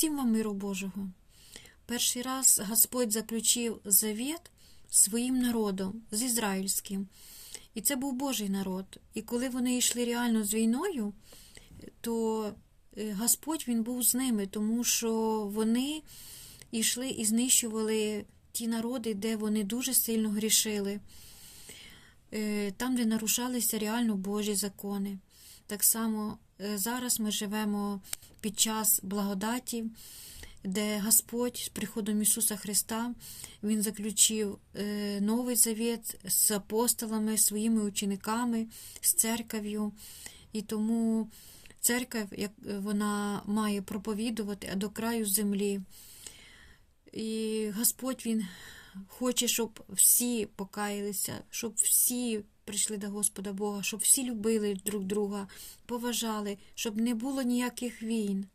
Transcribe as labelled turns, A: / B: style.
A: Всім вам миру Божого. Перший раз Господь заключив завіт своїм народом, з ізраїльським. І це був Божий народ. І коли вони йшли реально з війною, то е, Господь він був з ними, тому що вони йшли і знищували ті народи, де вони дуже сильно грішили, Е, там, де нарушалися реально Божі закони. Так само е, зараз ми живемо під час благодаті, де Господь з приходом Ісуса Христа Він заключив е, новий завіт з апостолами, своїми учениками, з церков'ю. І тому церква вона має проповідувати до краю землі. І Господь Він хоче, щоб всі покаялися, щоб всі прийшли до Господа Бога, щоб всі любили друг друга, поважали, щоб не було ніяких війн.